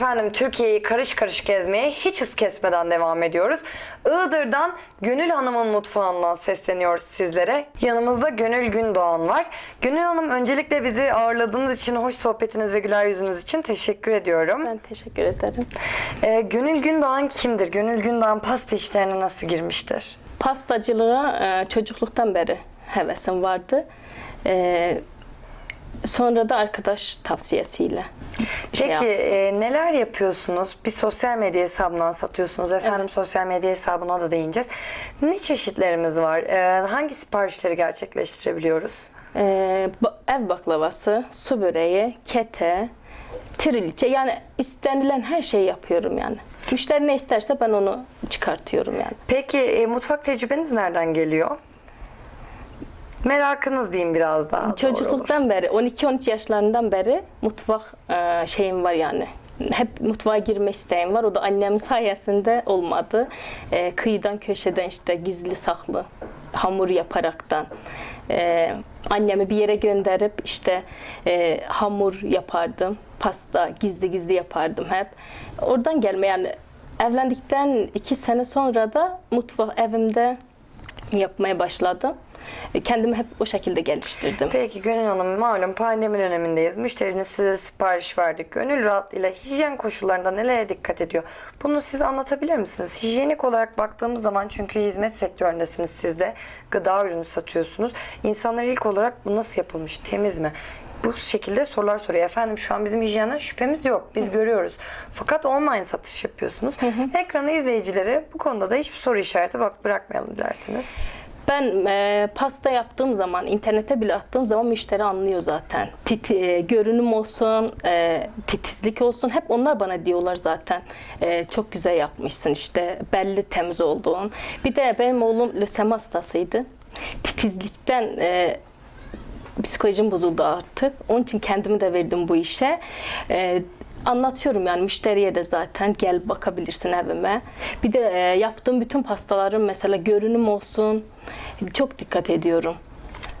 Efendim Türkiye'yi karış karış gezmeye hiç hız kesmeden devam ediyoruz. Iğdır'dan Gönül Hanım'ın mutfağından sesleniyoruz sizlere. Yanımızda Gönül Gündoğan var. Gönül Hanım öncelikle bizi ağırladığınız için, hoş sohbetiniz ve güler yüzünüz için teşekkür ediyorum. Ben teşekkür ederim. Ee, Gönül Gündoğan kimdir? Gönül Gündoğan pasta işlerine nasıl girmiştir? Pastacılığa e, çocukluktan beri hevesim vardı. E, sonra da arkadaş tavsiyesiyle. şey Peki e, neler yapıyorsunuz? Bir sosyal medya hesabından satıyorsunuz. Efendim sosyal medya hesabına da değineceğiz. Ne çeşitlerimiz var? E, hangi siparişleri gerçekleştirebiliyoruz? E, ev baklavası, su böreği, kete, triliçe yani istenilen her şeyi yapıyorum yani. Müşteri ne isterse ben onu çıkartıyorum yani. Peki e, mutfak tecrübeniz nereden geliyor? Merakınız diyeyim biraz daha. Çocukluktan beri 12-13 yaşlarından beri mutfak e, şeyim var yani. Hep mutfağa girme isteğim var. O da annemin sayesinde olmadı. E, kıyıdan köşeden işte gizli saklı hamur yaparaktan e, annemi bir yere gönderip işte e, hamur yapardım. Pasta gizli gizli yapardım hep. Oradan gelme yani evlendikten iki sene sonra da mutfak evimde yapmaya başladım. Kendimi hep o şekilde geliştirdim. Peki Gönül Hanım malum pandemi dönemindeyiz. Müşteriniz size sipariş verdi. Gönül rahatlığıyla hijyen koşullarında nelere dikkat ediyor? Bunu siz anlatabilir misiniz? Hijyenik olarak baktığımız zaman çünkü hizmet sektöründesiniz siz de. Gıda ürünü satıyorsunuz. İnsanlar ilk olarak bu nasıl yapılmış? Temiz mi? Bu şekilde sorular soruyor. Efendim şu an bizim hijyenden şüphemiz yok. Biz görüyoruz. Fakat online satış yapıyorsunuz. Ekrana izleyicilere bu konuda da hiçbir soru işareti bak bırakmayalım dilerseniz. Ben e, pasta yaptığım zaman, internete bile attığım zaman müşteri anlıyor zaten. Titi, e, görünüm olsun, e, titizlik olsun hep onlar bana diyorlar zaten. E, çok güzel yapmışsın işte, belli temiz olduğun. Bir de benim oğlum lösemi hastasıydı. Titizlikten e, psikolojim bozuldu artık. Onun için kendimi de verdim bu işe. Ee, anlatıyorum yani müşteriye de zaten gel bakabilirsin evime. Bir de e, yaptığım bütün pastaların mesela görünüm olsun çok dikkat ediyorum.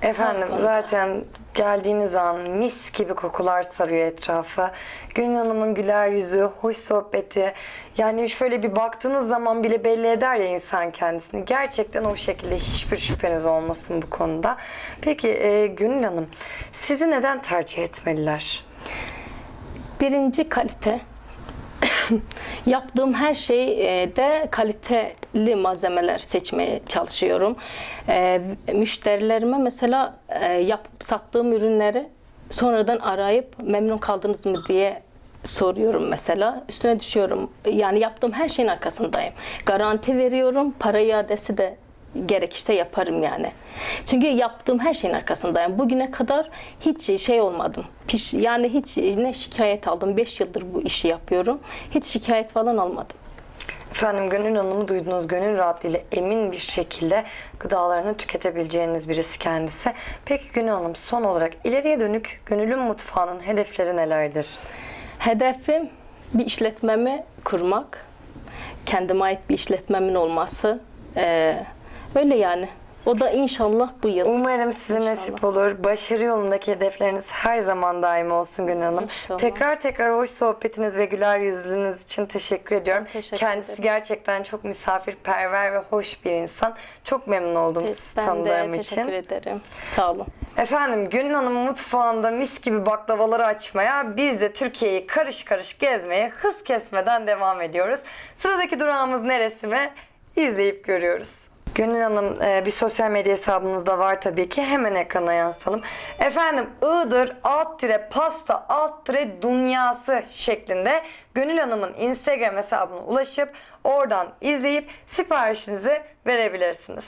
Efendim konuda. zaten geldiğiniz an mis gibi kokular sarıyor etrafı. Gönül Hanım'ın güler yüzü, hoş sohbeti. Yani şöyle bir baktığınız zaman bile belli eder ya insan kendisini. Gerçekten o şekilde hiçbir şüpheniz olmasın bu konuda. Peki e, Gönül Hanım sizi neden tercih etmeliler? Birinci kalite. Yaptığım her şeyde kaliteli malzemeler seçmeye çalışıyorum. Ee, müşterilerime mesela e, yapıp sattığım ürünleri sonradan arayıp memnun kaldınız mı diye soruyorum mesela. Üstüne düşüyorum. Yani yaptığım her şeyin arkasındayım. Garanti veriyorum. Para iadesi de gerekirse yaparım yani. Çünkü yaptığım her şeyin arkasındayım. Bugüne kadar hiç şey olmadım. Piş, yani hiç ne şikayet aldım. 5 yıldır bu işi yapıyorum. Hiç şikayet falan almadım. Efendim Gönül Hanım'ı duydunuz. Gönül rahatlığıyla emin bir şekilde gıdalarını tüketebileceğiniz birisi kendisi. Peki Gönül Hanım son olarak ileriye dönük Gönül'ün mutfağının hedefleri nelerdir? Hedefim bir işletmemi kurmak. Kendime ait bir işletmemin olması. Ee, öyle yani. O da inşallah bu yıl. Umarım size İnşallah. nasip olur. Başarı yolundaki hedefleriniz her zaman daim olsun Gönül Hanım. İnşallah. Tekrar tekrar hoş sohbetiniz ve güler yüzlülüğünüz için teşekkür ediyorum. teşekkür Kendisi ederim. gerçekten çok misafirperver ve hoş bir insan. Çok memnun oldum sizi ben tanıdığım de için. teşekkür ederim. Sağ olun. Efendim Gönül Hanım mutfağında mis gibi baklavaları açmaya, biz de Türkiye'yi karış karış gezmeye hız kesmeden devam ediyoruz. Sıradaki durağımız neresi mi? İzleyip görüyoruz. Gönül Hanım e, bir sosyal medya hesabınız da var tabii ki. Hemen ekrana yansıtalım. Efendim Iğdır alt tire pasta alt tire dünyası şeklinde Gönül Hanım'ın Instagram hesabına ulaşıp oradan izleyip siparişinizi verebilirsiniz.